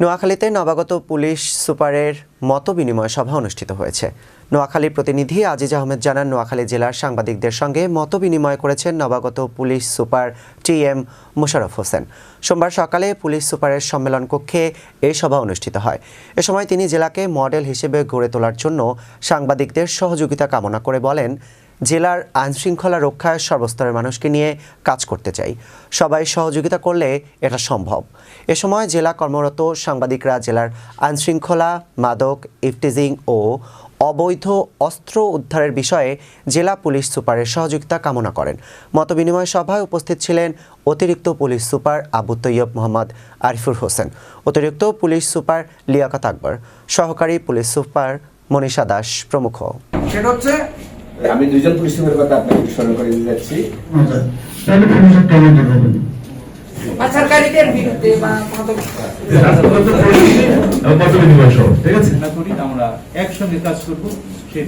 নোয়াখালীতে নবাগত পুলিশ সুপারের মত বিনিময় সভা অনুষ্ঠিত হয়েছে। নোয়াখালীর প্রতিনিধি আজিজ আহমেদ জানান, নোয়াখালী জেলার সাংবাদিকদের সঙ্গে মত বিনিময় করেছেন নবাগত police super T M Mosharraf Hossain. সোমবার সকালে পুলিশ সুপারের সম্মেলন কক্ষে এই সভা অনুষ্ঠিত হয়। এ সময় তিনি জেলাকে মডেল হিসেবে গড়ে তোলার জন্য সাংবাদিকদের সহযোগিতা কামনা করে বলেন জেলার আইনশৃঙ্খলা রক্ষায় সর্বস্তরের মানুষকে নিয়ে কাজ করতে চাই। সবাই সহযোগিতা করলে এটা সম্ভব। এ সময় জেলা কর্মরত সাংবাদিকরা জেলার আইনশৃঙ্খলা, মাদক ইফটিজিং ও অবৈধ অস্ত্র উদ্ধারের বিষয়ে জেলা পুলিশ সুপারের সহযোগিতা কামনা করেন। মতবিনিময় সভায় উপস্থিত ছিলেন অতিরিক্ত পুলিশ সুপার আবু তৈয়ব মোহাম্মদ আরিফুর হোসেন, অতিরিক্ত পুলিশ সুপার লিয়াকত আকবর, সহকারী পুলিশ সুপার মনীষা দাস প্রমুখ। সেটা হচ্ছে আমি দুজন পুলিশ সুপারের কথা আপনাকে স্মরণ করে দিতে যাচ্ছি। আচ্ছা পাচারকারীদের বিরুদ্ধে বা ঠিক আছে করি আমরা একসঙ্গে কাজ করব সেই